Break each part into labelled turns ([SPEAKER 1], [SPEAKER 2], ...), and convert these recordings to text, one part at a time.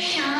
[SPEAKER 1] shine.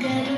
[SPEAKER 1] Daddy.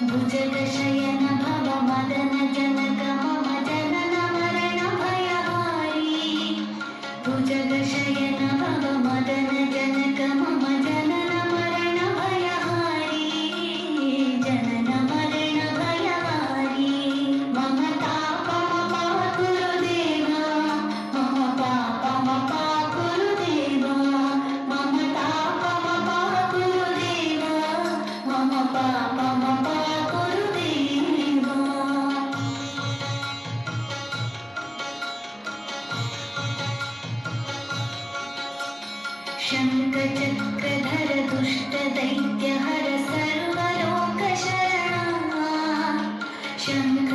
[SPEAKER 1] भुजगशयन भव मदन जनक मम जनन मरण भयहारी भुजगशयन भव मदन शङ्खचक्रधर दुष्टदैत्यहर सर्वलोकशरणा शङ्ख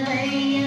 [SPEAKER 1] away.